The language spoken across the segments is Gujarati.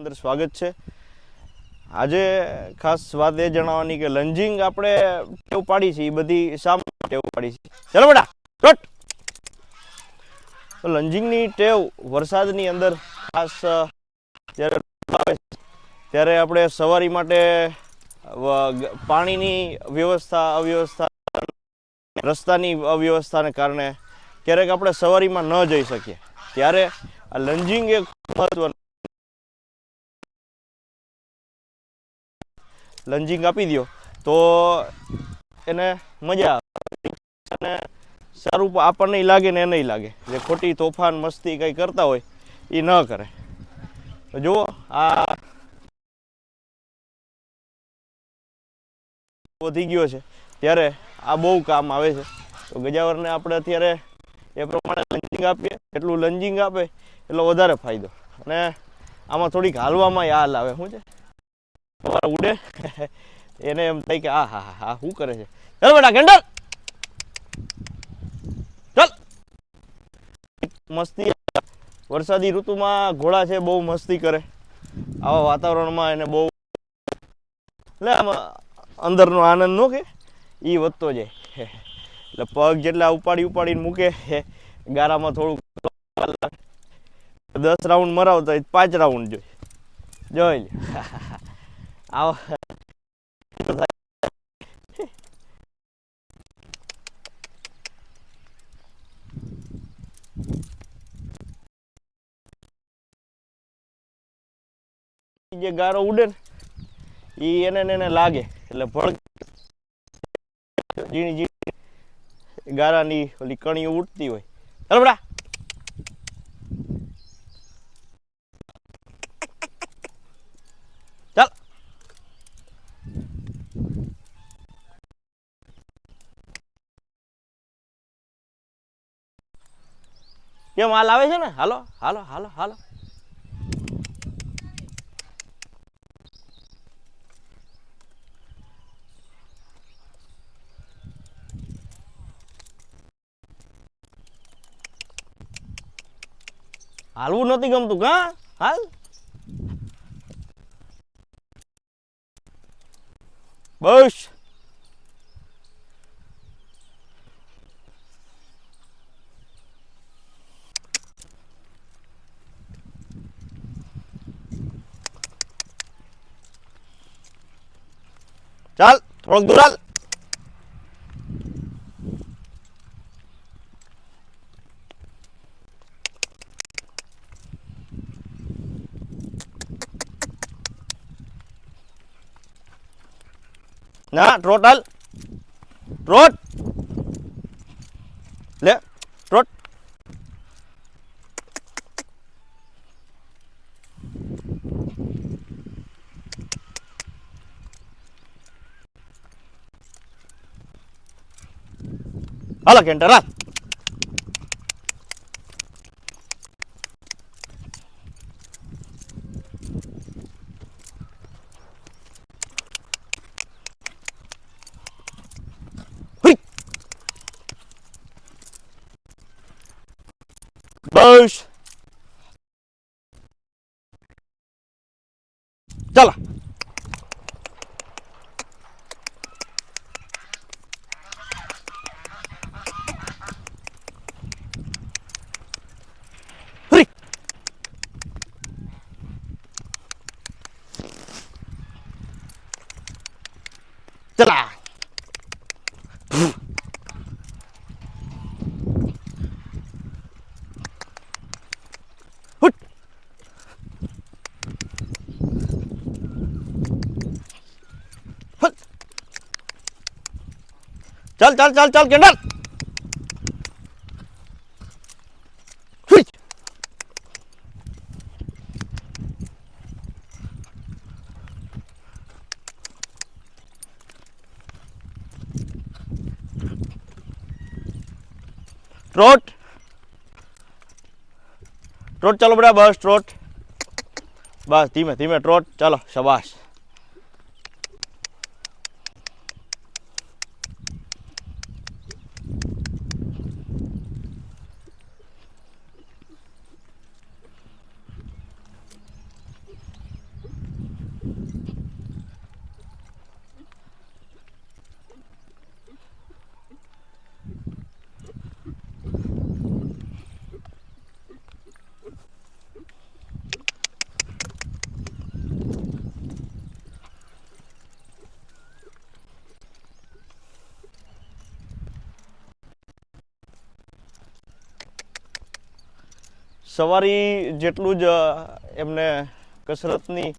અંદર સ્વાગત છે. આજે ખાસ વાત એ જણાવવાની કે લંજિંગ આપણે ટેવ પાડી છે એ બધી શા ટેવ પાડી છે? ચાલો બેટા કટ લંજિંગની ટેવ વરસાદની અંદર ખાસ જ્યારે ત્યારે આપણે સવારી માટે પાણીની વ્યવસ્થા, અવ્યવસ્થા, રસ્તાની અવ્યવસ્થાને કારણે ક્યારેક આપણે સવારીમાં ન જઈ શકીએ. ત્યારે આ લંજિંગ એક મહત્વનું લંજિંગ આપી દો તો એને મજા અને સારું આપણને લાગે ને એને લાગે. જે ખોટી તોફાન મસ્તી કંઈ કરતા હોય એ ન કરે. જુઓ, આ વધી ગયો છે. ત્યારે આ બહુ કામ આવે છે. તો ગજાવરને આપણે અત્યારે એ પ્રમાણે લંજિંગ આપીએ. એટલું લંજિંગ આપે, એટલો વધારે ફાયદો. અને આમાં થોડીક હાલવામાં હાલ આવે. શું છે? તમારે ઉડે. એને એમ થાય કે, આ, હા હા હા, શું કરે છે? ચાલ બેટા કેન્ડલ ચાલ! મસ્તી. વરસાદી ઋતુમાં ઘોડા છે, બહુ મસ્તી કરે. આવા વાતાવરણમાં એને બહુ એટલે આમ અંદરનો આનંદ નો કે એ વધતો જાય. એટલે પગ જેટલા ઉપાડી ઉપાડીને મૂકે, ગારામાં થોડુંક દસ રાઉન્ડ મરાવતા હોય પાંચ રાઉન્ડ જોઈ. જોઈ લે. આવો. જે ગારો ઉડે ને, એ એને એને લાગે. એટલે ભળ ઝીણી ઝીણી ગારાની ઓલી કણીઓ ઉડતી હોય. ચાલો કેમ હાલ આવે છે ને? હાલો હાલો હાલો હાલો. હાલવું નથી ગમતું, કા? હાલ. બસ. ચાલ થોડોક દૂર હાલ ના ટ્રોટ હાલ ટ્રોટ લે ટ્રોટ હાલો કેન્ટર હાલ હુઈ. બસ ચાલો હુઈ. ચલા હુટ. હુટ. ચાલ ચાલ ચાલ ચાલ ટ્રોટ ટ્રોટ ચાલો બરાબર બસ ટ્રોટ બસ ધીમે ધીમે ટ્રોટ ચાલો શાબાશ. સવારી જેટલું જ એમને કસરતની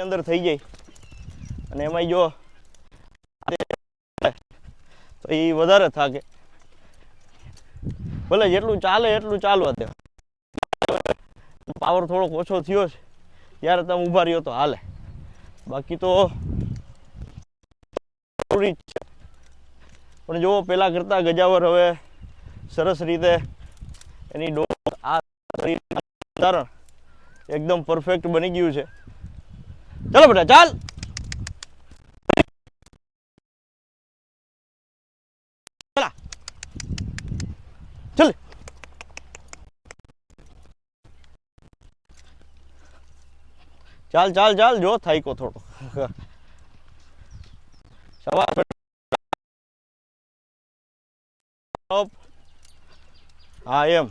અંદર થઈ જાય. અને એમાંય જો તો એ વધારે થાકે. ભલે જેટલું ચાલે એટલું ચાલવા દે. પાવર થોડોક ઓછો થયો છે. ત્યારે તમે ઊભા રહ્યો તો હાલે. બાકી તો જરૂરી છે. પણ જુઓ પેલા કરતા ગજાવર હવે સરસ રીતે એની ડો આ એકદમ પરફેક્ટ બની ગયું છે. ચાલો બેટા, ચલા! ચાલ ચાલ ચાલ જો થાયકો થોડો. સવાર હા એમ.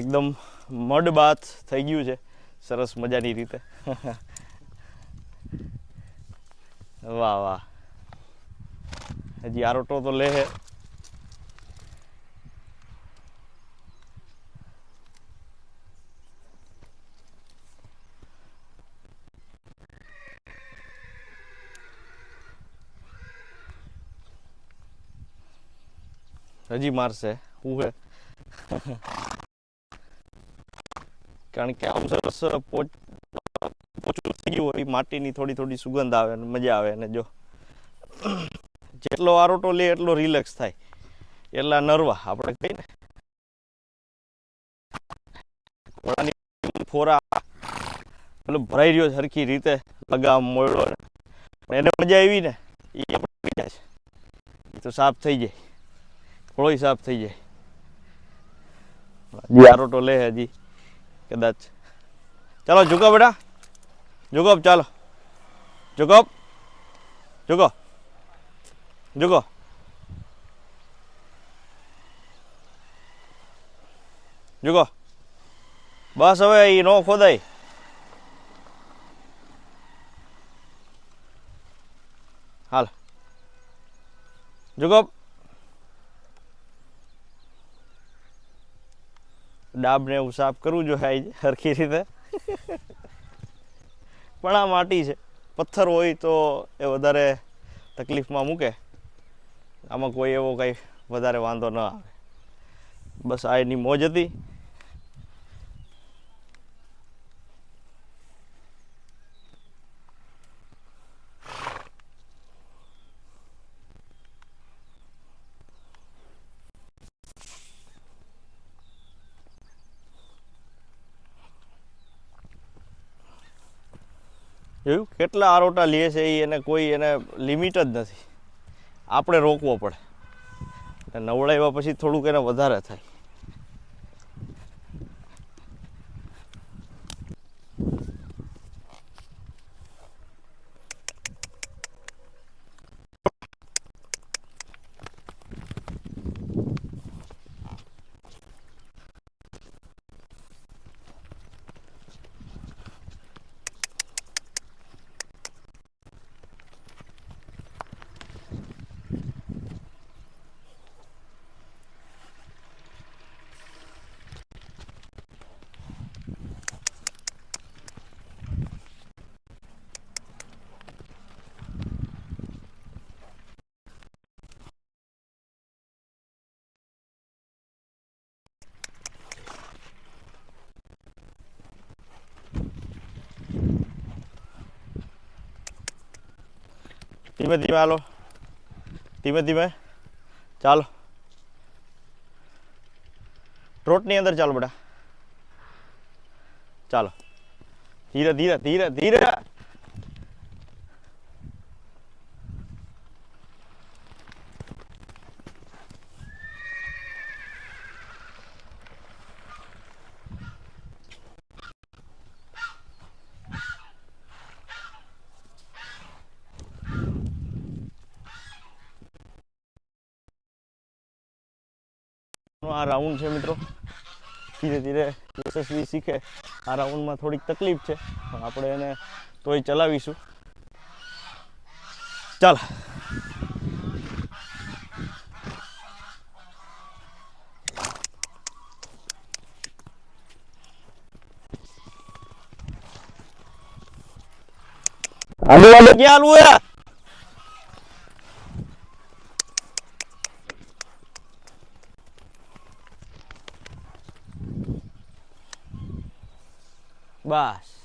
એકદમ મડ બાથ થઈ ગયું છે. સરસ મજાની રીતે. વાહ વાહ. હજી આરોટો તો લે હજી મારશે. હું હે? કારણ કે આમ સરસ પોચ થઈ ગયું હોય, માટીની થોડી થોડી સુગંધ આવે અને મજા આવે અને જો. જેટલો આરોટો લે, એટલો રિલેક્સ થાય. એટલા નરવા, આપણે કહીએ ને. ઘોડાની ફોરા પેલો ભરાઈ રહ્યો સરખી રીતે, લગામ મોયડો એને મજા આવી ને એ આપણે જાય છે. એ તો સાફ થઈ જાય. ઘોડો સાફ થઈ જાય. હજી આરોટો લે હજી. કદાચ. ચાલો ઝુકો બેટા. ઝુકો ચાલો. ઝુકો જુગો. જુગો. જુગો. બસ હવે એ નો ખોદાય. હાલ. ઝુકો ડાબને એવું સાફ કરવું જોઈએ આઈ સરખી રીતે. પણ આ માટી છે. પથ્થર હોય તો એ વધારે તકલીફમાં મૂકે. આમાં કોઈ એવો કંઈ વધારે વાંધો ન આવે. બસ આ એની મોજ હતી. જોયું કેટલા આરોટા લે છે એ એને કોઈ એને લિમિટ જ નથી. આપણે રોકવો પડે. નવડાવ્યા પછી થોડુંક એને વધારે થાય. ધીમે ધીમે હાલો. ધીમે ધીમે. ચાલો. ટ્રોટની અંદર ચાલો બેટા. ચાલો. ધીરે ધીરે ધીરે ધીરે. આ રાઉન્ડ છે મિત્રો. ધીરે ધીરે યશસ્વી શીખે. આ રાઉન્ડમાં થોડીક તકલીફ છે, પણ આપણે એને તોય ચલાવીશું. ચાલ. આલુ આલુ ક્યાં આલુ હે બસ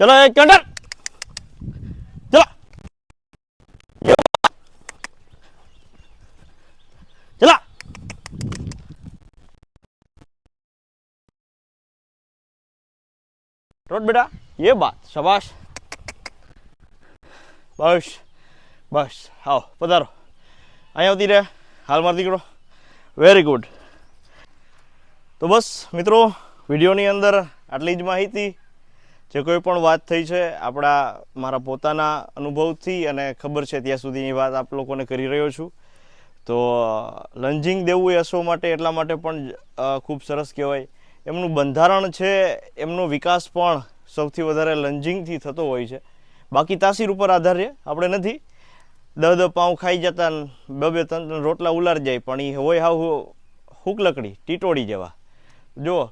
ચલો એક કંડર ચલો ચલો रोट बेटा ये बात शाबाश બસ બસ આવો પધારો અહીંયા આવતી રહે હાલ માર દીકરો વેરી ગુડ તો બસ મિત્રો વિડીયોની અંદર આટલી જ માહિતી જે કોઈ પણ વાત થઈ છે, આપણા મારા પોતાના અનુભવથી અને ખબર છે ત્યાં સુધીની વાત આપ લોકોને કરી રહ્યો છું. તો, લંજિંગ દેવું એ અશ્વ માટે, એટલા માટે પણ ખૂબ સરસ કહેવાય. એમનું બંધારણ છે, એમનો વિકાસ પણ સૌથી વધારે લંજિંગથી થતો હોય છે. બાકી તાસીર ઉપર આધાર છે આપણે નથી. દહ દહ પાઉં ખાઈ જતા બે બે ત્રણ રોટલા ઉલાર જાય, પણ એ હોય હાવ હુક લકડી ટીટોડી જેવા. જો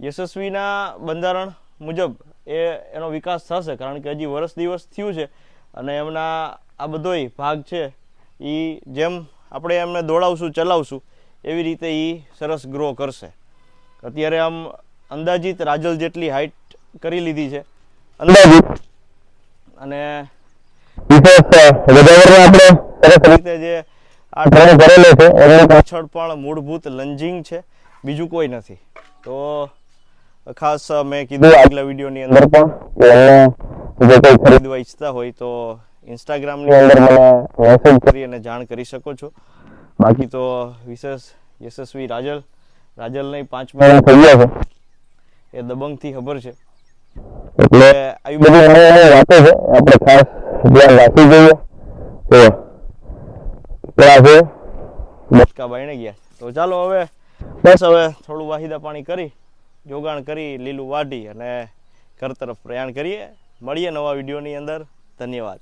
યશસ્વીના બંધારણ મુજબ એ એનો વિકાસ થશે. કારણ કે હજી વર્ષ દિવસ થયું છે અને એમના આ બધોય ભાગ છે એ જેમ આપણે એમને દોડાવશું ચલાવશું એવી રીતે એ સરસ ગ્રો કરશે. અત્યારે આમ અંદાજિત રાજલ જેટલી હાઇટ કરી લીધી છે. અંદાજિત? અને રીતે જે આ ટ્રેન કરેલો છે એની પાછળ પણ મૂળભૂત લંજિંગ છે. બીજું કોઈ નથી. તો ખાસ મેં કીધું આગલા વિડીયોની અંદર પણ એમને કોઈ ખરીદવા ઈચ્છતા હોય તો ઇન્સ્ટાગ્રામની અંદર મને મેસેજ કરી અને જાણ કરી શકો છો. બાકી તો વિશેષ યશસ્વી રાજલ. રાજલ નહીં પાંચ મહિના થઈ ગયા છે. એ દબંગથી ખબર છે. એટલે આવી બધી વાતો છે. આપણે ખાસ ધ્યાન રાખી જોઈએ. તો છે. બચકા બાયણે ગયા. તો ચાલો હવે બસ હવે થોડું વાહિદા પાણી કરી. જોગાણ કરી લીલું વાઢી અને ઘર તરફ પ્રયાણ કરીએ. મળીએ નવા વિડીયોની અંદર. ધન્યવાદ.